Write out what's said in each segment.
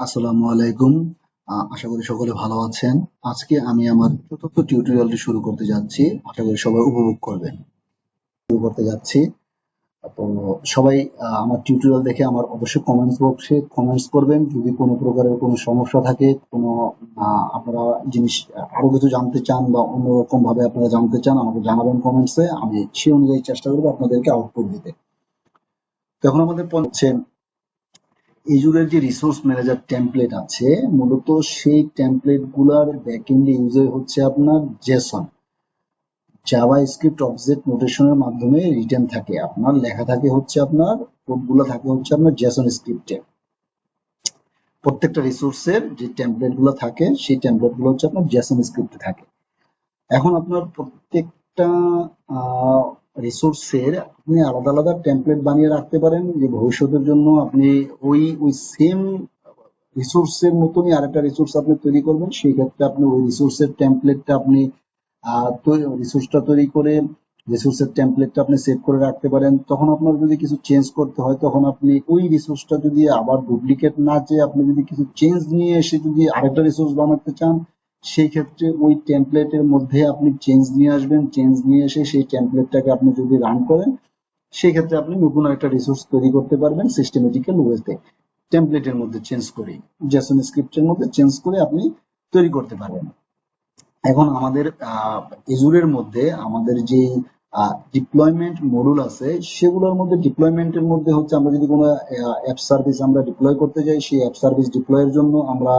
আসসালামু আলাইকুম। আশা করি সকলে ভালো আছেন। আজকে আমি আমার চতুর্থ টিউটোরিয়ালটি শুরু করতে যাচ্ছি। আশা করি সবাই উপভোগ করবেন। শুরু করতে যাচ্ছি। তো সবাই আমার টিউটোরিয়াল দেখে আমার অবশ্যই কমেন্টস বক্সে কমেন্টস করবেন। যদি কোনো প্রকারের কোনো সমস্যা থাকে, কোনো আপনারা জিনিস আরও কিছু জানতে চান বা অন্যরকম ভাবে আপনারা জানতে চান, আমাকে জানাবেন কমেন্টসে আমি সেই অনুযায়ী চেষ্টা করব আপনাদেরকে আউটপুট দিতে। তো এখন আমাদের হচ্ছে এজুরের যে রিসোর্স ম্যানেজার টেমপ্লেট আছে, মূলত সেই টেমপ্লেটগুলার ব্যাকএন্ডে ইউজার হচ্ছে আপনার জেসন জাভা স্ক্রিপ্ট অবজেক্ট নোটেশনের মাধ্যমে রিটার্ন থাকে। আপনার লেখা থাকে হচ্ছে আপনার কোডগুলো থাকে হচ্ছে আপনার জেসন স্ক্রিপ্টে প্রত্যেকটা রিসোর্সের যে টেমপ্লেটগুলো থাকে, সেই টেমপ্লেটগুলো হচ্ছে আপনার জেসন স্ক্রিপ্টে থাকে। এখন আপনার প্রত্যেকটা রিসোর্সের আপনি আলাদা আলাদা টেমপ্লেট বানিয়ে রাখতে পারেন যে ভবিষ্যতের জন্য আপনি ওই ওই সেম রিসোর্সের মতনই আরেকটা রিসোর্স আপনি তৈরি করবেন। সেই ক্ষেত্রে আপনি ওই রিসোর্সের টেমপ্লেটটা আপনি রিসোর্সটা তৈরি করে রিসোর্সের টেমপ্লেটটা আপনি সেভ করে রাখতে পারেন। তখন আপনার যদি কিছু চেঞ্জ করতে হয়, তখন আপনি ওই রিসোর্সটা যদি আবার ডুপ্লিকেট না চেয়ে আপনি যদি কিছু চেঞ্জ নিয়ে এসে যদি আরেকটা রিসোর্স বানাতে চান সেই ক্ষেত্রে ওই টেমপ্লেটের মধ্যে আপনি চেঞ্জ নিয়ে আসবেন চেঞ্জ নিয়ে এসে সেই টেমপ্লেটটাকে আপনি যদি রান করেন, সেই ক্ষেত্রে আপনি নতুন একটা রিসোর্স তৈরি করতে পারবেন সিস্টেমেটিক্যাল ওয়েতে টেমপ্লেটের মধ্যে চেঞ্জ করে জেসন স্ক্রিপ্টের মধ্যে চেঞ্জ করে আপনি তৈরি করতে পারবেন। এখন আমাদের এজুরের মধ্যে আমাদের যে ডিপ্লয়মেন্ট মডুল আছে, সেগুলোর মধ্যে ডিপ্লয়মেন্টের মধ্যে হচ্ছে আমরা যদি কোনো অ্যাপ সার্ভিস আমরা ডিপ্লয় করতে যাই, সেই অ্যাপ সার্ভিস ডিপ্লয়ের জন্য আমরা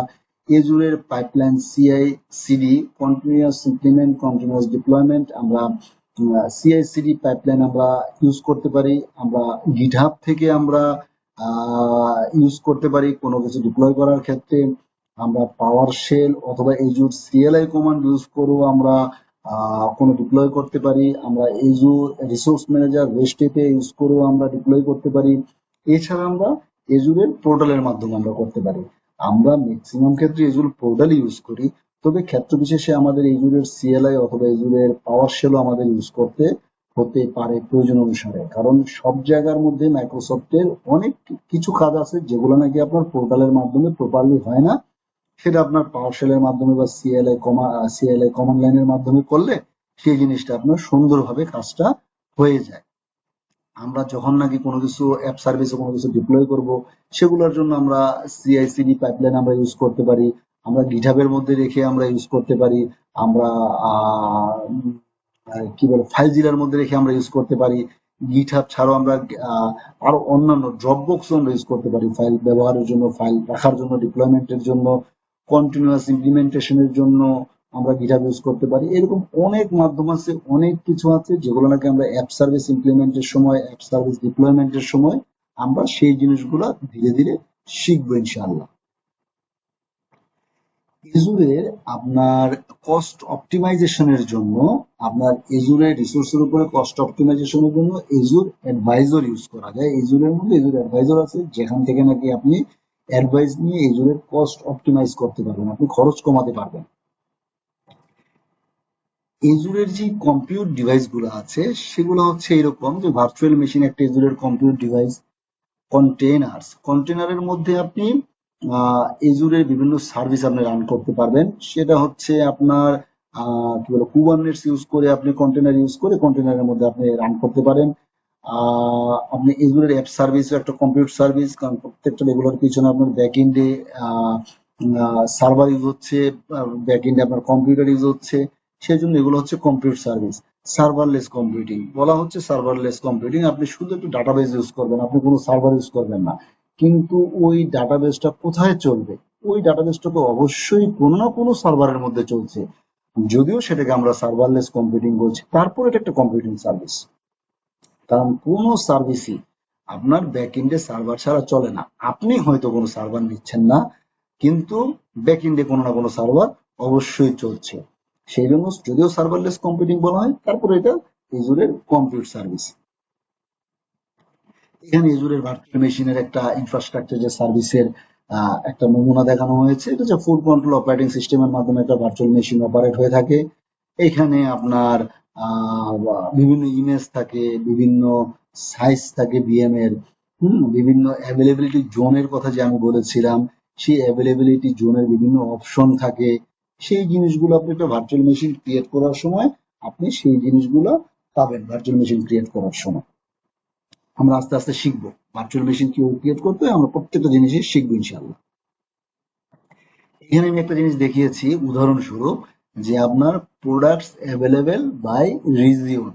এজুরের pipeline CI CD continuous implement continuous deployment আমরা সিআই সিডি পাইপলাইন আমরা ইউজ করতে পারি। আমরা গিটহাব থেকে আমরা ইউজ করতে পারি কোনো কিছু ডিপ্লয় করার ক্ষেত্রে। আমরা পাওয়ার শেল অথবা এজুর সিএলআই কমান্ড ইউজ করেও আমরা কোনো ডিপ্লয় করতে পারি। আমরা এজুর রিসোর্স ম্যানেজার রেস্ট এপে ইউজ করেও আমরা ডিপ্লয় করতে পারি। এছাড়া আমরা এজুরের পোর্টালের মাধ্যমে আমরা করতে পারি। আমরা ম্যাক্সিমাম ক্ষেত্রে এজুর পোর্টাল ইউজ করি, তবে ক্ষেত্র বিশেষে আমাদের এজুরের সিএলআই অথবা এজুরের পাওয়ার শেলও আমাদের ইউজ করতে হতে পারে প্রয়োজন অনুসারে। কারণ সব জায়গার মধ্যে মাইক্রোসফটের অনেক কিছু কাজ আছে যেগুলো নাকি আপনার পোর্টালের মাধ্যমে প্রপারলি হয় না। সেটা আপনার পাওয়ার শেলের মাধ্যমে বা সিএলআই কমা সিএলআই কমান্ড লাইনের মাধ্যমে করলে সেই জিনিসটা আপনার সুন্দরভাবে কাজটা হয়ে যায়। আমরা যখন নাকি কোনো কিছু অ্যাপ সার্ভিসে কোনো কিছু ডিপ্লয় করব, সেগুলোর জন্য আমরা সিআইসিডি পাইপলাইন আমরা ইউজ করতে পারি, আমরা গিঠাবের মধ্যে রেখে আমরা ইউজ করতে পারি, আমরা কি বলে ফাইল জিলার মধ্যে রেখে আমরা ইউজ করতে পারি গিটহাব ছাড়াও আমরা আরও অন্যান্য ড্রপ বক্স আমরা ইউজ করতে পারি ফাইল ব্যবহারের জন্য ফাইল রাখার জন্য ডিপ্লয়মেন্টের জন্য কন্টিনিউয়াস ইমপ্লিমেন্টেশনের জন্য আমরা গিটহাব ইউজ করতে পারি। এরকম অনেক মাধ্যম আছে, অনেক কিছু আছে যেগুলো নাকি আমরা অ্যাপ সার্ভিস ইমপ্লিমেন্টের সময় অ্যাপ সার্ভিস ডিপ্লয়মেন্টের সময় আমরা সেই জিনিসগুলো ধীরে ধীরে শিখব ইনশাআল্লাহ। এজুরের আপনার কস্ট অপটিমাইজেশনের জন্য, আপনার এজুরের রিসোর্সের উপরে কস্ট অপটিমাইজেশনের জন্য এজুর অ্যাডভাইজর ইউজ করা যায়। এজুরের মধ্যে এজুর অ্যাডভাইজর আছে, যেখান থেকে নাকি আপনি অ্যাডভাইস নিয়ে এজুরের কস্ট অপটিমাইজ করতে পারবেন, আপনি খরচ কমাতে পারবেন। এজুরের যে কম্পিউট ডিভাইসগুলো আছে, সেগুলো হচ্ছে এরকম যে ভার্চুয়াল মেশিন একটা এজুরের কম্পিউট ডিভাইস কন্টেনার্স কন্টেনারের মধ্যে আপনি এজুরের বিভিন্ন সার্ভিস আপনি রান করতে পারবেন। সেটা হচ্ছে আপনার কি বলে কুবারনেটস ইউজ করে আপনি কন্টেনার ইউজ করে কন্টেনারের মধ্যে আপনি রান করতে পারেন। আপনি এজুরের অ্যাপ সার্ভিস একটা কম্পিউটার সার্ভিস কারণ প্রত্যেকটা রেগুলার পিছনে আপনার ব্যাক এন্ডে সার্ভার ইউজ হচ্ছে ব্যাক এন্ডে আপনার কম্পিউটার ইউজ হচ্ছে। সেই জন্য এগুলো হচ্ছে কম্পিউটার সার্ভিস সার্ভারলেস কম্পিউটিং বলা হচ্ছে সার্ভারলেস কম্পিউটিং আপনি শুধু একটু ডাটাবেস ইউজ করবেন, আপনি কোনো সার্ভার ইউজ করবেন না। কিন্তু ওই ডাটাবেসটা কোথায় চলবে? ওই ডাটাবেসটা তো অবশ্যই কোনো না কোনো সার্ভারের মধ্যে চলছে। যদিও সেটাকে আমরা সার্ভারলেস কম্পিউটিং বলছি, তারপর এটা একটা কম্পিউটিং সার্ভিস কারণ কোনো সার্ভিসই আপনার ব্যাক এন্ডে সার্ভার ছাড়া চলে না। আপনি হয়তো কোনো সার্ভার নিচ্ছেন না, কিন্তু ব্যাক এন্ডে কোনো না কোনো সার্ভার অবশ্যই চলছে। সেই জন্য যদিও সার্ভারলেস কম্পিউটিং বলা হয়, তারপরে এটা এজুরের কম্পিউটার সার্ভিস এখানে এজুরের ভার্চুয়াল মেশিনের একটা ইনফ্রাস্ট্রাকচার যে সার্ভিসের একটা নমুনা দেখানো হয়েছে, এটা হচ্ছে ফুড কন্ট্রোল অপারেটিং সিস্টেমের মাধ্যমে একটা ভার্চুয়াল মেশিন অপারেট হয়ে থাকে। এখানে আপনার বিভিন্ন ইমেজ থাকে, বিভিন্ন সাইজ থাকে বিএম এর, হম, বিভিন্ন অ্যাভেলেবিলিটি জোনের কথা যে আমি বলেছিলাম, সেই অ্যাভেলেবিলিটি জোনের বিভিন্ন অপশন থাকে। সেই জিনিসগুলো আপনি একটা ভার্চুয়াল মেশিন ক্রিয়েট করার সময়, আপনি সেই জিনিসগুলো পাবেন ভার্চুয়াল মেশিন ক্রিয়েট করার সময়। আমরা আস্তে আস্তে শিখব। ভার্চুয়াল মেশিন কীভাবে ক্রিয়েট করতে আমরা প্রত্যেকটা জিনিসই শিখব ইনশাল্লাহ এখানে আমি একটা জিনিস দেখিয়েছি, উদাহরণস্বরূপ যে আপনার প্রোডাক্টস অ্যাভেলেবেল বাই রিজিয়ন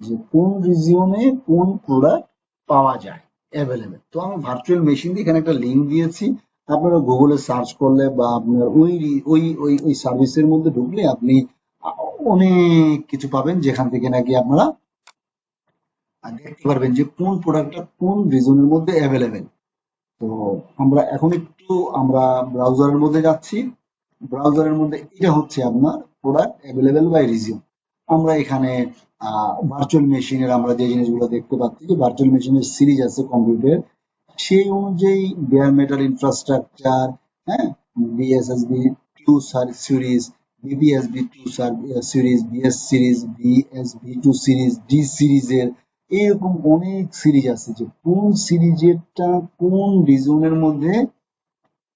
যে কোন রিজিয়নে কোন প্রোডাক্ট পাওয়া যায় অ্যাভেলেবেল তো আমি ভার্চুয়াল মেশিন দিয়ে এখানে একটা লিঙ্ক দিয়েছি আপনারা গুগলে সার্চ করলে বা আপনার ওই ওই ওই ওই সার্ভিসের মধ্যে ঢুকলে আপনি অনেক কিছু পাবেন, যেখান থেকে নাকি আপনারা দেখতে পারবেন যে কোন প্রোডাক্টটা কোন রিজনের মধ্যে অ্যাভেলেবেল তো আমরা এখন একটু আমরা ব্রাউজারের মধ্যে যাচ্ছি। ব্রাউজারের মধ্যে এটা হচ্ছে আপনার প্রোডাক্ট অ্যাভেলেবেল বাই রিজিয়ন আমরা এখানে ভার্চুয়াল মেশিনের আমরা যে জিনিসগুলো দেখতে পাচ্ছি যে ভার্চুয়াল মেশিনের সিরিজ আছে কম্পিউটার সেই অনুযায়ী বেয়ার মেটাল ইনফ্রাস্ট্রাকচার হ্যাঁ BSSB two series BBSB two series BS series BSB two series D সিরিজের এরকম অনেক সিরিজ আছে যে কোন সিরিজেরটা কোন রিজনের মধ্যে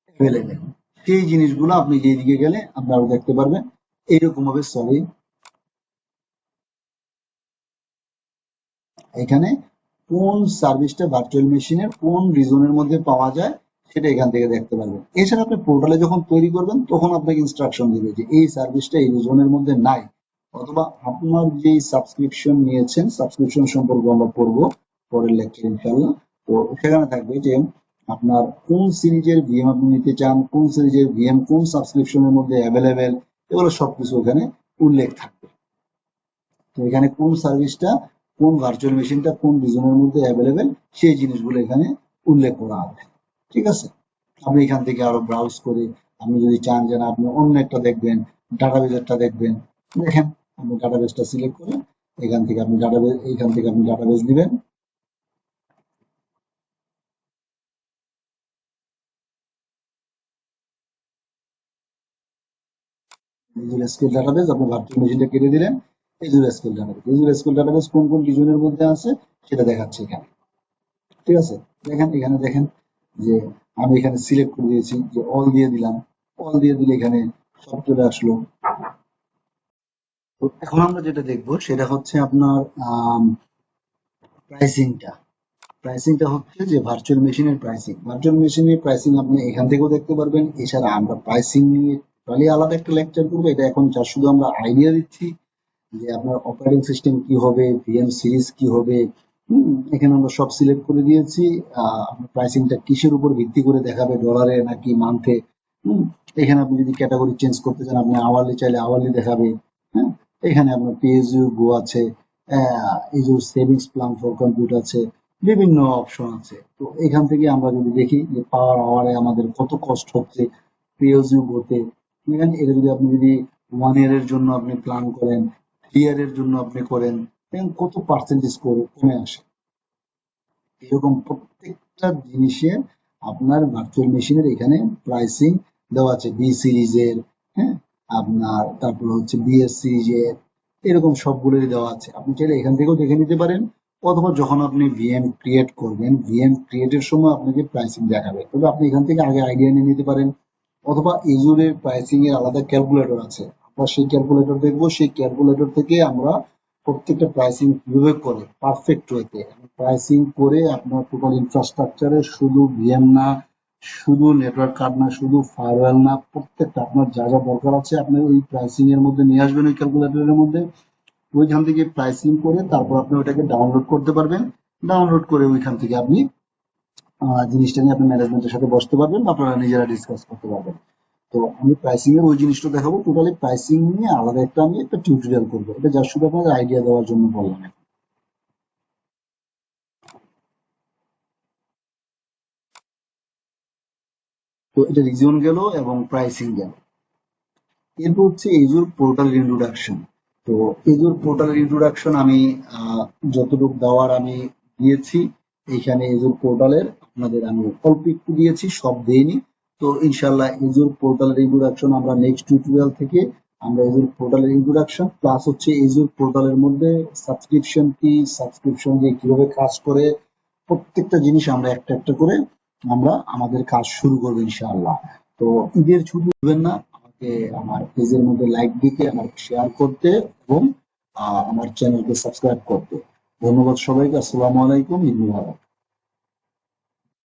অ্যাভেলেবেল সেই জিনিসগুলো আপনি যেদিকে গেলে আপনারা দেখতে পারবেন। এইরকম ভাবে সরি এখানে কোন সার্ভিসটা ভার্চুয়াল মেশিনের কোন রিজনের মধ্যে পাওয়া যায়, সেটা এখান থেকে দেখতে পারবেন। এছাড়া আপনি পোর্টালে যখন তৈরি করবেন, তখন আপনাকে ইনস্ট্রাকশন দিবে যে এই সার্ভিসটা এই রিজনের মধ্যে নাই। অথবা আপনার যে সাবস্ক্রিপশন নিয়েছেন সাবস্ক্রিপশন সম্পর্কে আমরা পড়ব, পরের লেকচার ইনশাল্লাহ তো সেখানে থাকবে যে আপনার কোন সিরিজের ভিএম আপনি নিতে চান, কোন সিরিজের ভিএম কোন সাবস্ক্রিপশনের মধ্যে অ্যাভেলেবেল এগুলো সবকিছু এখানে উল্লেখ থাকবে। তো এখানে কোন সার্ভিসটা কোন ভার্চুয়াল মেশিনটা কোন রিজনের মধ্যে অ্যাভেলেবেল সেই জিনিসগুলো এখানে উল্লেখ করা হবে। ঠিক আছে? আপনি এখান থেকে আরও ব্রাউজ করে আপনি যদি চান যে আপনি অন্য একটা দেখবেন, ডাটাবেজেরটা দেখবেন। দেখেন, আপনি ডাটাবেজটা সিলেক্ট করে এখান থেকে আপনি ডাটাবেজ এখান থেকে আপনি ডাটাবেজ দিবেন। ডাটাবেজ আপনি ভার্চুয়াল মেশিনটা কেটে দিলেন। Visual scale database visual scale database কোন কোন রিজনের মধ্যে আছে সেটা দেখাচ্ছে এখানে। ঠিক আছে? দেখেন, এখানে দেখেন যে আমি এখানে সিলেক্ট করে দিয়েছি যে অল দিয়ে দিলাম। অল দিয়ে দিলে এখানে সব চলে আসলো। তো এখন আমরা যেটা দেখব সেটা হচ্ছে আপনার প্রাইসিংটা প্রাইসিংটা হচ্ছে যে ভার্চুয়াল মেশিনের প্রাইসিং ভার্চুয়াল মেশিনের প্রাইসিং আপনি এখান থেকেও দেখতে পারবেন। এছাড়া আমরা প্রাইসিং নিয়ে টোটালি আলাদা একটা লেকচার করব। এটা এখন যা শুধু আমরা আইডিয়া দিচ্ছি যে আপনার অপারেটিং সিস্টেম কি হবে ভিএম সিরিজ কি হবে এখানে আমরা সব সিলেক্ট করে দিয়েছি। আপনার প্রাইসিংটা কিসের উপর ভিত্তি করে দেখাবে ডলারে নাকি মান্থে এখানে আপনি যদি ক্যাটাগরি চেঞ্জ করতে চান, আপনি আওয়ারলি চাইলে আওয়ারলি দেখাবে। হ্যাঁ এখানে আপনার পিএসইউ গো আছে Azure savings plan for computer আছে, বিভিন্ন অপশন আছে। তো এখান থেকে আমরা যদি দেখি যে পাওয়ার আওয়ারে আমাদের কত কষ্ট হচ্ছে পিএসইউ গোতে এটা যদি আপনি যদি ওয়ান ইয়ার এর জন্য আপনি প্ল্যান করেন এর জন্য আপনি করেন কত পার্সেন্টেজ করে কমে আসে? এরকম প্রত্যেকটা জিনিসের আপনার ভার্চুয়াল মেশিনের এখানে প্রাইসিং দেওয়া আছে বি সিরিজের হ্যাঁ? আপনার তারপর হচ্ছে বিএস সিরিজের এরকম সবগুলোই দেওয়া আছে। আপনি চাইলে এখান থেকেও দেখে নিতে পারেন, অথবা যখন আপনি ভিএম ক্রিয়েট করবেন ভিএম ক্রিয়েটের সময় আপনাকে প্রাইসিং দেখাবে। তবে আপনি এখান থেকে আগে আইডিয়া নিয়ে নিতে পারেন, অথবা এজুরের প্রাইসিং এর আলাদা ক্যালকুলেটর আছে। আমরা সেই ক্যালকুলেটর দেখব, সেই ক্যালকুলেটর থেকে আমরা প্রত্যেকটা প্রাইসিং কীভাবে করে পারফেক্ট ওয়েতে প্রাইসিং করে আপনার টোটাল ইনফ্রাস্ট্রাকচারে শুধু ভিএম না, শুধু নেটওয়ার্ক কার্ড না, শুধু ফায়ারওয়েল না, প্রত্যেকটা আপনার যা যা দরকার আছে আপনি ওই প্রাইসিং এর মধ্যে নিয়ে আসবেন, ওই ক্যালকুলেটরের মধ্যে। ওইখান থেকে প্রাইসিং করে তারপর আপনি ওটাকে ডাউনলোড করতে পারবেন। ডাউনলোড করে ওইখান থেকে আপনি জিনিসটা নিয়ে আপনি ম্যানেজমেন্টের সাথে বসতে পারবেন আপনারা নিজেরা ডিসকাস করতে পারবেন। তো আমি প্রাইসিং এর ওই জিনিসটা দেখাবো। টোটালি প্রাইসিং নিয়ে আলাদা একটা আমি একটা টিউটোরিয়াল করব। এটা যা শুধু আপনাদের আইডিয়া দেওয়ার জন্য বললাম তো এটা রিজিয়ন গেল এবং প্রাইসিং গেল। এরপর হচ্ছে এজুর পোর্টালের ইন্ট্রোডাকশন তো এজুর পোর্টালের ইন্ট্রোডাকশন আমি যতটুকু দেওয়ার আমি দিয়েছি এইখানে এজুর পোর্টালের আপনাদের আমি অল্প একটু দিয়েছি, সব দেইনি। তো ইনশাল্লাহ এজুর পোর্টালের ইন্ট্রোডাকশন আমরা নেক্সট টিউটোরিয়াল থেকে আমরা এজুর পোর্টালের ইন্ট্রোডাকশন প্লাস হচ্ছে এজুর পোর্টালের মধ্যে সাবস্ক্রিপশন কি সাবস্ক্রিপশন দিয়ে কীভাবে কাজ করে, প্রত্যেকটা জিনিস আমরা একটা একটা করে আমরা আমাদের কাজ শুরু করব ইনশাআল্লাহ। তো ঈদের ছুটি দেবেন না, আমাকে আমার পেজের মধ্যে লাইক দিতে আমার শেয়ার করতে এবং আমার চ্যানেলকে সাবস্ক্রাইব করতে। ধন্যবাদ সবাইকে, আসসালামু আলাইকুম, ঈদ মুবারক।